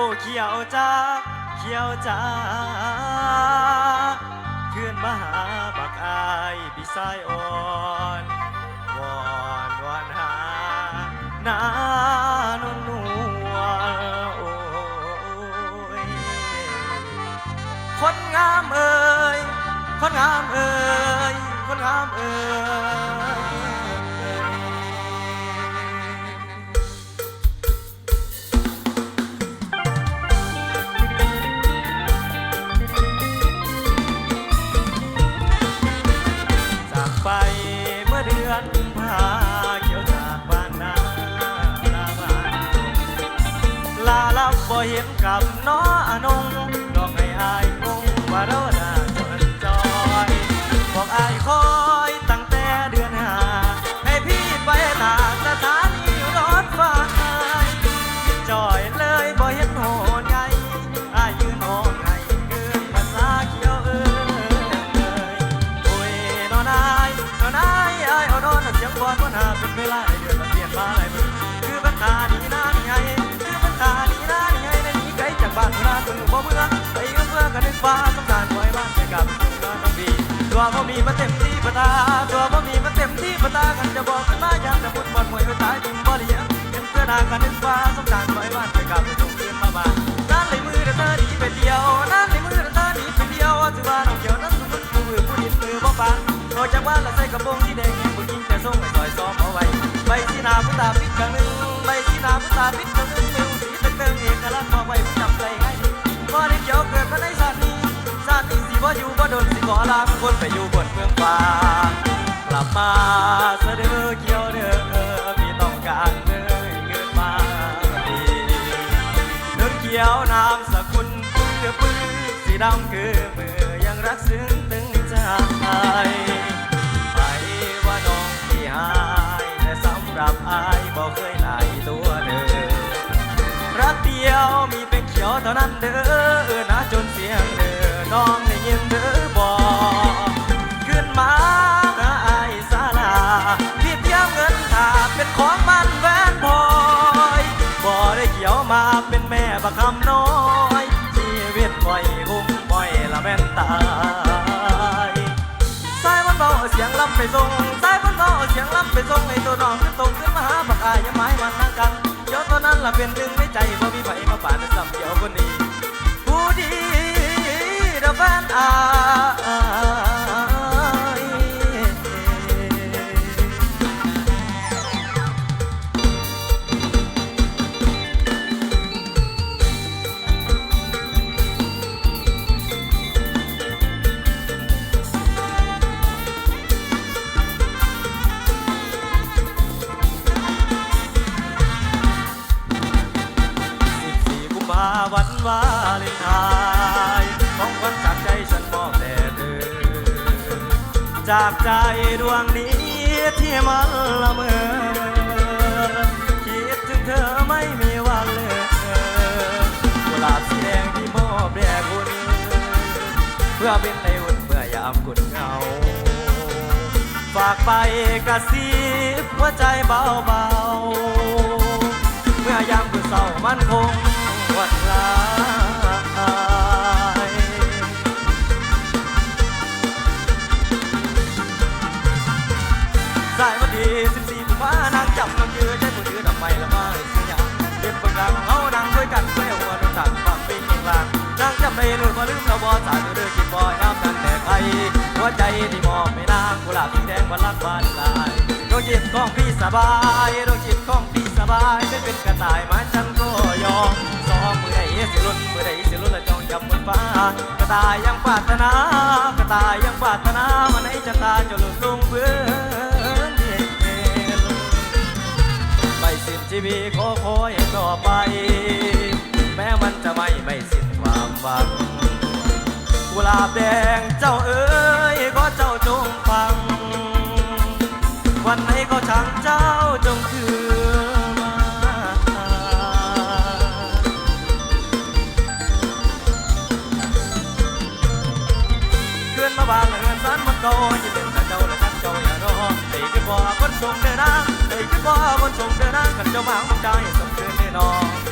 อ้เขียวจ้าเขียวจ้าเพื่อนมาหาบักอายพี่สายอ่อนวอนวอนหาหนานวลนวลโอ้ยคนงามเอ่ยคนงามเอ่ยคนงามเอ่ย บ่เห็นกับน้ออนงดอกให้อายงงว่าเราหน้ ฟ้าต้องการปล่อยบ้านไปกับน้องต้องบีตัวบ่มีมาเต็มที่ปะตาตัวบ่มีมาเต็มที่ปะตากันจะบอกกันมาอยากจะพูดบอลมวยไปตายทิมบ่เลี้ยงยังเพื่อทางกันนึกฟ้าต้องการปล่อยบ้านไปกับน้องคืนมาบ้านนั่นเลยมือเธอหนีไปเดียวนั่นเลยมือเธอหนีไปเดียวถือว่าน้องเกี่ยวนั้นสมมติผู้มือผู้ดินมือบ่ปานออกจากบ้านแล้วใส่กระโปรงที่แดงยังบ่ยิงแต่ส่งให้ซอยซ้อมเอาไว้ใบสีหนาผู้ตาปิดกลางหนึงใบสีหนาผู้ตาปิดกลางหนึงมิวสีตะเกิงเอกลักษณ์บอกไว้ผู้จำใจให้ดีบ่ได้เกี่ยวเกิดมาใน บ่อยู่บ่โดนสิขอลาคนไปอยู่บนเมืองฟ้ากลับมาเสดอเกี่ยวเด้อพี่ต้องการเด้อเงินมาดีเนื้อเขียวน้ำสกุลปื้อปื้อสีดำคือมือยังรักซึ้งตึงใจไปว่าน้องที่หายแต่สำหรับอายบอกเคยหลายตัวเด้อรักเดียวมีเป็นเขียวเท่านั้นเด้อนะจนเสียงเด้อ น้องได้ยินเด้อบอกขึ้นมาหาอายสาลาพี่เที่ยวเงินถาเป็นของมันแวนพอยบ่ได้เกี่ยวมาเป็นแม่บักคำน้อยชีวิตปล่อยคุ้มปล่อยละแม่นตายสายมันเบาเสียงลำไปส่งสายมันเบาเสียงลำไปส่งให้ตัวน้องขึ้นตรงขึ้นมาหาบักอายยังไม้มันนั่งกันเดี๋ยวตัวนั้นละเป็นหนึ่งในใจบ่มีไผมาป่านในซ้ำเดียวคนนี้ แฟนอายสิบสี่กุมภาวันวาเลนไทน์ จากใจดวงนี้ที่มันละเมอคิดถึงเธอไม่มีวันเลยกุหลาบสีแดงที่มอบแด่คุณ เพื่อเป็นในอุ่นเมื่อยามกุดเหงา ฝากไปกระซิบหัวใจเบาๆ เมื่อยามคือเศร้ามันคงหวันลา หัวใจที่มอบไม่นางกุหลาบสีแดงวันรักบานลายดวงจิตของพี่สบายดวงจิตของพี่สบายไม่เป็นกระต่ายมาฉันก็ยอมสองมือใดสิลุ่นมือใดสิลุ่นละจองจับบนฟ้ากระต่ายยังปรารถนากระต่ายยังปรารถนามันให้จะตาจะหลุดลงเบื้อนเย็นไม่สิ้นชีวิตขอคอยต่อไป แม้มันจะไม่ไม่สิ้นความหวัง กุลาบแดงเจ้าเอ๋ยขอเจ้าจงฟัง วันไหนก็ช่างเจ้าจงคือมาเกินมาบางเงินสันมันก็ยิ่งเป็นกับเจ้าและกันเจ้าอย่ารอเอ้ยขึ้นบ่อคนชมเดินนางเอ้ยขึ้นบ่อคนชมเดินนางกันเจ้ามางมันใจสมเกินแน่นอน